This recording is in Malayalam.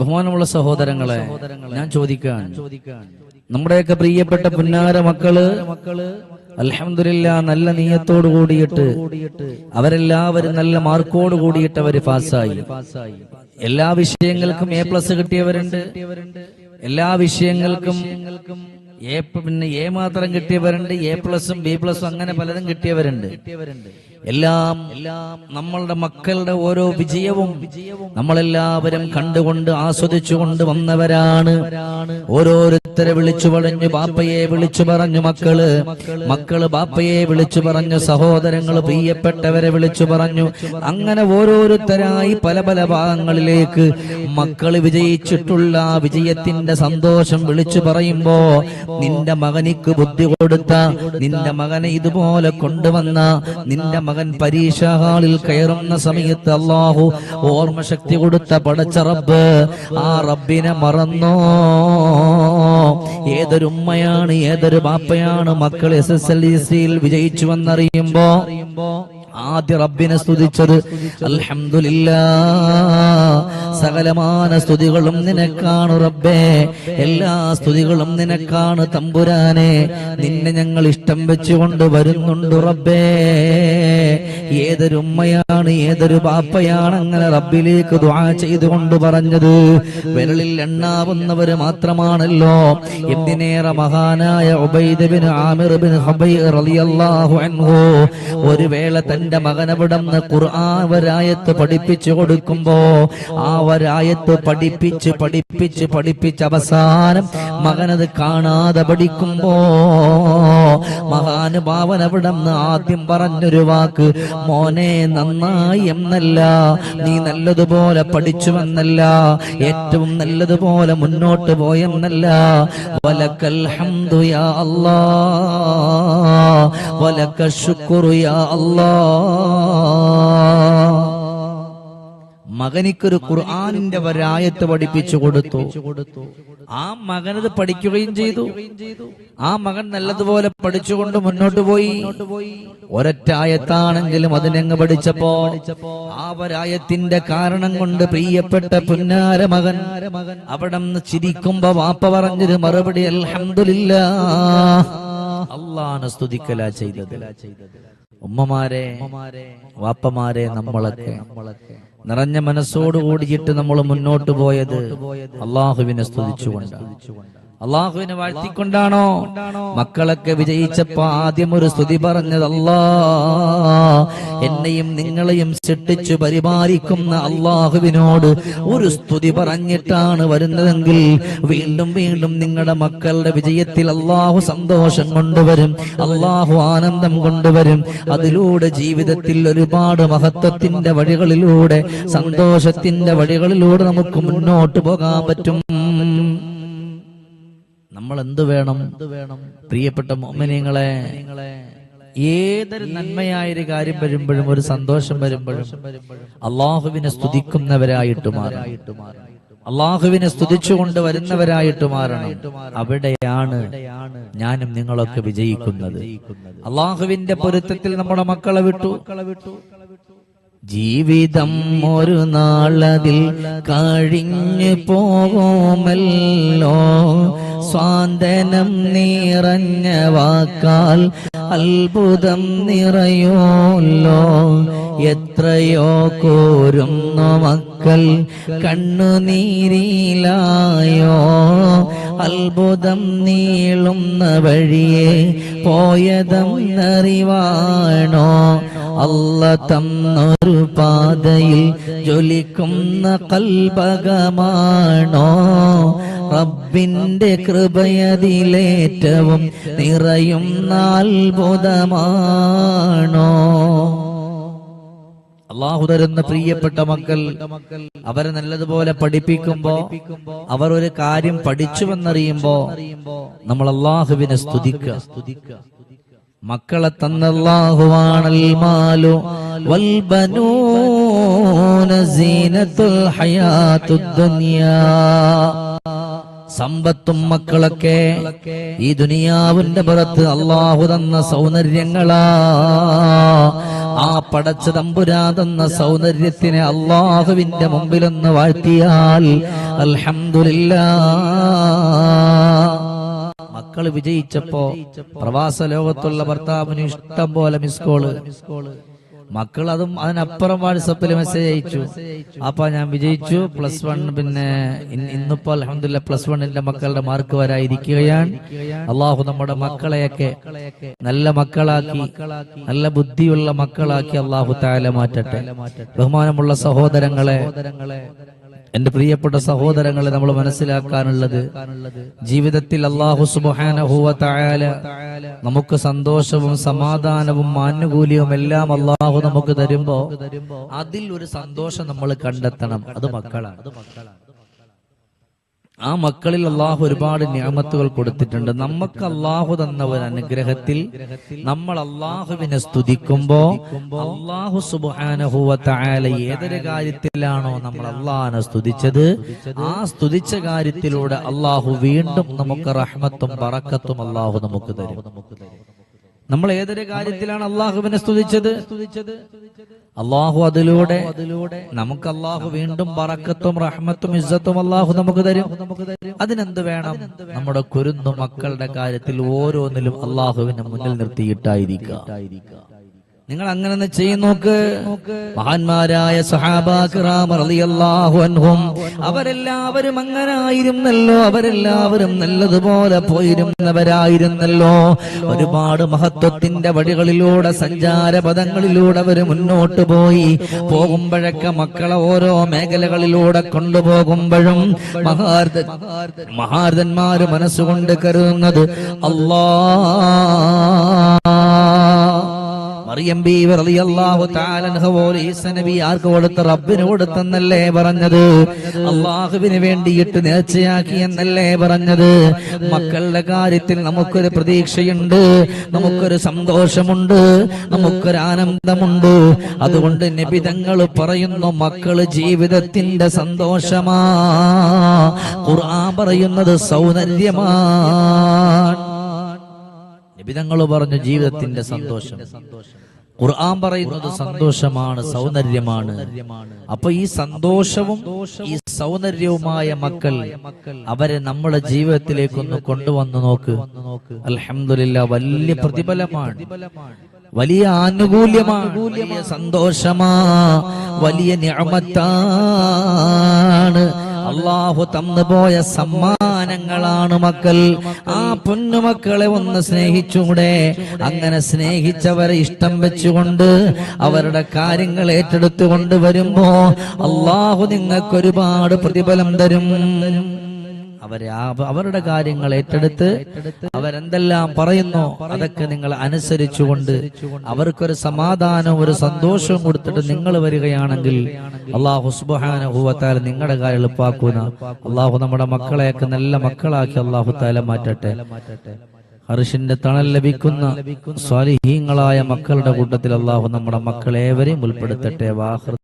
ബഹുമാനമുള്ള സഹോദരങ്ങളെ ഞാൻ ചോദിക്കാൻ നമ്മുടെയൊക്കെ പ്രിയപ്പെട്ട പുന്നാര മക്കൾ അലഹമില്ല നല്ല നീയത്തോട് കൂടിയിട്ട് അവരെല്ലാവരും നല്ല മാർക്കോട് കൂടിയിട്ട് അവർ പാസ്സായി. എല്ലാ വിഷയങ്ങൾക്കും എ പ്ലസ് കിട്ടിയവരുണ്ട്. എല്ലാ വിഷയങ്ങൾക്കും എ പിന്നെ എ മാത്രം കിട്ടിയവരുണ്ട്. എ പ്ലസും ബി പ്ലസും അങ്ങനെ പലതും കിട്ടിയവരുണ്ട്. എല്ലാം നമ്മളുടെ മക്കളുടെ ഓരോ വിജയവും നമ്മളെല്ലാവരും കണ്ടുകൊണ്ട് ആസ്വദിച്ചുകൊണ്ട് വന്നവരാണ്. ഓരോരുത്തരെ വിളിച്ചു പറഞ്ഞു ബാപ്പയെ വിളിച്ചു പറഞ്ഞു മക്കൾ. മക്കൾ ബാപ്പയെ വിളിച്ചു പറഞ്ഞു സഹോദരങ്ങൾ പ്രിയപ്പെട്ടവരെ വിളിച്ചു പറഞ്ഞു. അങ്ങനെ ഓരോരുത്തരായി പല പല ഭാഗങ്ങളിലേക്ക് മക്കൾ വിജയിച്ചിട്ടുള്ള വിജയത്തിന്റെ സന്തോഷം വിളിച്ചു പറയുമ്പോ നിന്റെ മകനിക്ക് ബുദ്ധി കൊടുത്ത നിന്റെ മകനെ ഇതുപോലെ കൊണ്ടുവന്ന നിന്റെ മകൻ പരീക്ഷാ ഹാളിൽ കയറുന്ന സമയത്ത് അള്ളാഹു ഓർമ്മശക്തി കൊടുത്ത പടച്ച റബ്ബ് ആ റബ്ബിനെ മറന്നോ? ഏതൊരു ഉമ്മയാണ് ഏതൊരു ബാപ്പയാണ് മക്കൾ എസ് എസ് എൽ ഇ സിയിൽ വിജയിച്ചു വന്നറിയുമ്പോ ആദ്യ റബ്ബിനെ സ്തുതിച്ചത്. അൽഹംദുലില്ലാ. സകലമാന സ്തുതികളും നിനക്കാണ് റബ്ബേ. എല്ലാ സ്തുതികളും നിനക്കാണ് തമ്പുരാനെ. നിന്നെ ഞങ്ങൾ ഇഷ്ടം വെച്ചുകൊണ്ട് വരുന്നുണ്ട് റബ്ബേ. ഏതൊരു ഉമ്മയാണ് ഏതൊരു ബാപ്പയാണ് അങ്ങനെ റബ്ബിലേക്ക് ദുആ ചെയ്തുകൊണ്ട് പറഞ്ഞത്. വിരളിൽ എണ്ണാവുന്നവര് മാത്രമാണല്ലോ. എന്തിനേറെ മഹാനായ ഉബൈദ് ബിൻ ആമിർ ബിൻ റളിയല്ലാഹു അൻഹു ഒരു വേള തന്റെ മകനവിടന്ന് ഖുർആൻ പഠിപ്പിച്ചു കൊടുക്കുമ്പോ ആ പഠിപ്പിച്ച് പഠിപ്പിച്ച് പഠിപ്പിച്ച് അവസാനം മകനത് കാണാതെ പഠിക്കുമ്പോ മഹാനുഭാവൻ അവിടന്ന് ആദ്യം പറഞ്ഞൊരു വാക്ക് മോനെ നന്നായി എന്നല്ല നീ നല്ലതുപോലെ പഠിച്ചുവെന്നല്ല ഏറ്റവും നല്ലതുപോലെ മുന്നോട്ട് പോയെന്നല്ല. വലക്കൽ ഹംദുയാ അല്ലാ വലക്ക ശുക്രു യാ അല്ലാ. മകനിക്കൊരു ഖുർആാനിന്റെ വരായത്ത് പഠിപ്പിച്ചു കൊടുത്തു. ആ മകനത് പഠിക്കുകയും ചെയ്തു. ആ മകൻ നല്ലതുപോലെ പഠിച്ചുകൊണ്ട് മുന്നോട്ട് പോയി. ഒരറ്റായത്താണെങ്കിലും അതിനങ്ങ് പഠിച്ചപ്പോ ആ വരായത്തിന്റെ കാരണം കൊണ്ട് പ്രിയപ്പെട്ട പുന്നാര മകൻ അവിടെ നിന്ന് ചിരിക്കുമ്പോ വാപ്പ പറഞ്ഞൊരു മറുപടി അല്ല അള്ളാണ് സ്തുതിക്കല ചെയ്തത്. ഉമ്മമാരെ വാപ്പമാരെ നമ്മളൊക്കെ നമ്മളൊക്കെ നിറഞ്ഞ മനസ്സോട് കൂടിയിട്ട് നമ്മൾ മുന്നോട്ട് പോയത് അള്ളാഹുവിനെ സ്തുതിച്ചുകൊണ്ട് അള്ളാഹുവിനെ വാഴ്ത്തിക്കൊണ്ടാണോ? മക്കളൊക്കെ വിജയിച്ചപ്പോ ആദ്യം ഒരു സ്തുതി പറഞ്ഞത് അല്ലാ എന്നെയും നിങ്ങളെയും സൃഷ്ടിച്ചു പരിപാലിക്കുന്ന അള്ളാഹുവിനോട് ഒരു സ്തുതി പറഞ്ഞിട്ടാണ് വരുന്നതെങ്കിൽ വീണ്ടും വീണ്ടും നിങ്ങളുടെ മക്കളുടെ വിജയത്തിൽ അള്ളാഹു സന്തോഷം കൊണ്ടുവരും അള്ളാഹു ആനന്ദം കൊണ്ടുവരും. അതിലൂടെ ജീവിതത്തിൽ ഒരുപാട് മഹത്വത്തിന്റെ വഴികളിലൂടെ സന്തോഷത്തിന്റെ വഴികളിലൂടെ നമുക്ക് മുന്നോട്ട് പോകാൻ പറ്റും. നമ്മൾ എന്ത് വേണം? പ്രിയപ്പെട്ട മോമിനിയങ്ങളെ ഏതൊരു നന്മയായ ഒരു കാര്യം വരുമ്പോഴും ഒരു സന്തോഷം വരുമ്പോഴും അള്ളാഹുവിനെ സ്തുതിക്കുന്നവരായിട്ട് മാറണം. അള്ളാഹുവിനെ സ്തുതിച്ചുകൊണ്ട് വരുന്നവരായിട്ട് മാറണം. അവിടെയാണ് ഞാനും നിങ്ങളൊക്കെ വിജയിക്കുന്നത്. അള്ളാഹുവിന്റെ പൊരുത്തത്തിൽ നമ്മുടെ മക്കളെ വിട്ടു. ജീവിതം ഒരു നാളതിൽ കഴിഞ്ഞു പോകുമല്ലോ. സ്വാന്തനം നിറഞ്ഞ വാക്കാൽ അത്ഭുതം നിറയോല്ലോ എത്രയോ കോരുന്നു മക്കൾ കണ്ണുനീരിലായോ. അത്ഭുതം നീളുന്ന വഴിയെ പോയതെന്നറിവാണോ? അല്ല തന്നൊരു പാതയിൽ ജ്വലിക്കുന്ന കൽപകമാണോ റബ്ബിന്റെ കൃപയതിലേറ്റവും നിറയുന്ന അത്ഭുതമാണോ? അള്ളാഹു പ്രിയപ്പെട്ട മക്കൾ അവരെ നല്ലതുപോലെ പഠിപ്പിക്കുമ്പോ അവർ ഒരു കാര്യം പഠിച്ചുവെന്നറിയുമ്പോ നമ്മൾ അള്ളാഹുവിനെ സ്തുതിക്കുക മക്കളെ തന്നല്ലാഹുവാണൽ മാലു വൽബനൂന ദുനിയാ. സമ്പത്തും മക്കളൊക്കെ ഈ ദുനിയാവിന്റെ പുറത്ത് അള്ളാഹു തന്ന സൗന്ദര്യങ്ങളാ. ആ പടച്ച തമ്പുരാ തന്ന സൗന്ദര്യത്തിനെ അള്ളാഹുവിന്റെ മുമ്പിലൊന്ന് വാഴ്ത്തിയാൽ അൽഹംദുലില്ലാ. മക്കൾ വിജയിച്ചപ്പോ പ്രവാസ ലോകത്തുള്ള ഭർത്താവിന് ഇഷ്ടം പോലെ മിസ് കോൾ മക്കൾ അതും അതിനപ്പുറം വാട്സപ്പിൽ മെസ്സേജ് അയച്ചു. അപ്പൊ ഞാൻ വിജയിച്ചു. പ്ലസ് വൺ പിന്നെ ഇന്ന് ഇന്നിപ്പോ അലഹമില്ല പ്ലസ് വണ്ണിന്റെ മക്കളുടെ മാർക്ക് വരായിരിക്കുകയാണ് അള്ളാഹു നമ്മുടെ മക്കളെയൊക്കെ നല്ല മക്കളാക്കി നല്ല ബുദ്ധിയുള്ള മക്കളാക്കി അള്ളാഹു താല മാറ്റട്ടെ. ബഹുമാനമുള്ള സഹോദരങ്ങളെ എന്റെ പ്രിയപ്പെട്ട സഹോദരങ്ങളെ നമ്മൾ മനസ്സിലാക്കാനുള്ളത് ജീവിതത്തിൽ അള്ളാഹു സുബാനഹുവ തായാല നമുക്ക് സന്തോഷവും സമാധാനവും ആനുകൂല്യവും എല്ലാം അള്ളാഹു നമുക്ക് തരുമ്പോ അതിൽ ഒരു സന്തോഷം നമ്മൾ കണ്ടെത്തണം. അത് മക്കളാണ്. ആ മക്കളിൽ അള്ളാഹു ഒരുപാട് ഞാമത്തുകൾ കൊടുത്തിട്ടുണ്ട്. നമുക്ക് അള്ളാഹു തന്ന ഒരു അനുഗ്രഹത്തിൽ നമ്മൾ അള്ളാഹുവിനെ സ്തുതിക്കുമ്പോ അള്ളാഹു സുബാനഹുല ഏതൊരു കാര്യത്തിലാണോ നമ്മൾ അള്ളാഹിനെ സ്തുതിച്ചത്? ആ സ്തുതിച്ച കാര്യത്തിലൂടെ അള്ളാഹു വീണ്ടും നമുക്ക് റഹ്മത്തും പറക്കത്തും അള്ളാഹു നമുക്ക് തരും. നമ്മൾ ഏതൊരു കാര്യത്തിലാണ് അള്ളാഹുവിനെ സ്തുതിച്ചത്? അള്ളാഹു അതിലൂടെ നമുക്ക് അള്ളാഹു വീണ്ടും പറക്കത്തും റഹ്മത്തും ഇസ്സത്തും അള്ളാഹു നമുക്ക് തരും. അതിനെന്ത് വേണം? നമ്മുടെ കുരുന്നു മക്കളുടെ കാര്യത്തിൽ ഓരോന്നിലും അള്ളാഹുവിനെ മുന്നിൽ നിർത്തിയിട്ടായിരിക്കുക നിങ്ങൾ അങ്ങനെ ചെയ്യും നോക്ക്. മഹാന്മാരായ സഹാബാഹും അവരെല്ലാവരും അങ്ങനായിരുന്നല്ലോ അവരെല്ലാവരും നല്ലതുപോലെ പോയിരുന്നവരായിരുന്നല്ലോ. ഒരുപാട് മഹത്വത്തിന്റെ വഴികളിലൂടെ സഞ്ചാര പദങ്ങളിലൂടെ അവർ മുന്നോട്ട് പോയി. പോകുമ്പോഴൊക്കെ മക്കളെ ഓരോ മേഖലകളിലൂടെ കൊണ്ടുപോകുമ്പോഴും മഹാർദ മഹാർദന്മാര് മനസ്സുകൊണ്ട് കരുതുന്നത് അല്ലാ മറിയം ബീവി റളിയല്ലാഹു തആല അൻഹ പോലെ ഈസ നബി ആർക്ക് കൊടുത്ത റബ്ബിന് കൊടുത്തെന്നല്ലേ പറഞ്ഞത്? അള്ളാഹുവിന് വേണ്ടിയിട്ട് നേർച്ചയാക്കി എന്നല്ലേ പറഞ്ഞത്? മക്കളുടെ കാര്യത്തിൽ നമുക്കൊരു പ്രതീക്ഷയുണ്ട് നമുക്കൊരു സന്തോഷമുണ്ട് നമുക്കൊരു ആനന്ദമുണ്ട്. അതുകൊണ്ട് നിബിതങ്ങൾ പറയുന്നു മക്കൾ ജീവിതത്തിന്റെ സന്തോഷമാ. ഖുർആൻ പറയുന്നത് സൗന്ദര്യമാണ് നിബിതങ്ങൾ പറഞ്ഞു ജീവിതത്തിന്റെ സന്തോഷം. ഖുർആൻ പറയുന്നത് സന്തോഷമാണ് സൗന്ദര്യമാണ്. അപ്പൊ ഈ സന്തോഷവും ഈ സൗന്ദര്യവുമായ മക്കൾ അവരെ നമ്മുടെ ജീവിതത്തിലേക്കൊന്ന് കൊണ്ടുവന്ന് നോക്ക്. അലഹമില്ല വലിയ പ്രതിഫലമാണ്. വലിയ ആനുകൂല്യമാണ്. വലിയ സന്തോഷമാ. വലിയ ഞാമത്താണ് അള്ളാഹു തന്നുപോയ സമ്മാനങ്ങളാണ് മക്കൾ. ആ പൊന്നുമക്കളെ ഒന്ന് സ്നേഹിച്ചുകൂടെ? അങ്ങനെ സ്നേഹിച്ചവരെ ഇഷ്ടം വെച്ചുകൊണ്ട് അവരുടെ കാര്യങ്ങൾ ഏറ്റെടുത്തുകൊണ്ട് വരുമ്പോ അള്ളാഹു നിങ്ങൾക്ക് ഒരുപാട് പ്രതിഫലം തരും. അവരെ അവരുടെ കാര്യങ്ങൾ ഏറ്റെടുത്ത് അവരെന്തെല്ലാം പറയുന്നു അതൊക്കെ നിങ്ങൾ അനുസരിച്ചുകൊണ്ട് അവർക്കൊരു സമാധാനവും ഒരു സന്തോഷവും കൊടുത്തിട്ട് നിങ്ങൾ വരികയാണെങ്കിൽ അള്ളാഹു സുബാനുഭവത്താൽ നിങ്ങളുടെ കാര്യം എളുപ്പാക്കുന്ന. അള്ളാഹു നമ്മുടെ മക്കളെയൊക്കെ നല്ല മക്കളാക്കി അള്ളാഹു താല മാറ്റട്ടെ. അർഷിന്റെ തണൽ ലഭിക്കുന്ന സ്വാലിഹീങ്ങളായ മക്കളുടെ കൂട്ടത്തിൽ അള്ളാഹു നമ്മുടെ മക്കളേവരെയും ഉൾപ്പെടുത്തട്ടെ. വാഹൃ